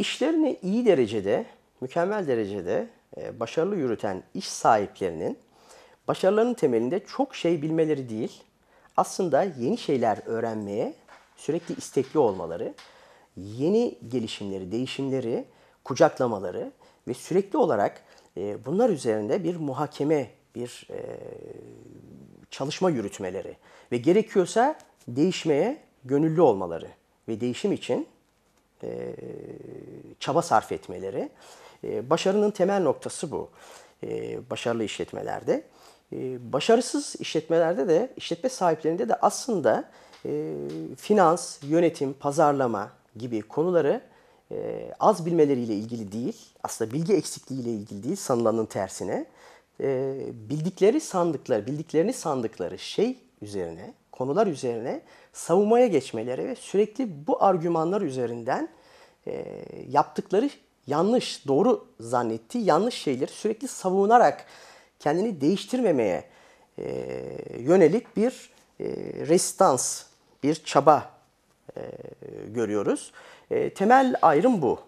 işlerini iyi derecede, mükemmel derecede e, başarılı yürüten iş sahiplerinin başarılarının temelinde çok şey bilmeleri değil, aslında yeni şeyler öğrenmeye sürekli istekli olmaları, yeni gelişimleri, değişimleri kucaklamaları ve sürekli olarak e, bunlar üzerinde bir muhakeme, bir e, çalışma yürütmeleri ve gerekiyorsa değişmeye gönüllü olmaları ve değişim için e, çaba sarf etmeleri. E, başarının temel noktası bu. E, başarılı işletmelerde. E, başarısız işletmelerde de, işletme sahiplerinde de aslında e, finans, yönetim, pazarlama gibi konuları e, az bilmeleriyle ilgili değil, aslında bilgi eksikliğiyle ilgili değil, sanılanın tersine. E, bildikleri sandıkları, bildiklerini sandıkları şey üzerine, konular üzerine savunmaya geçmeleri ve sürekli bu argümanlar üzerinden e, yaptıkları yanlış, doğru zannettiği yanlış şeyleri sürekli savunarak kendini değiştirmemeye e, yönelik bir e, restans, bir çaba e, görüyoruz. E, temel ayrım bu.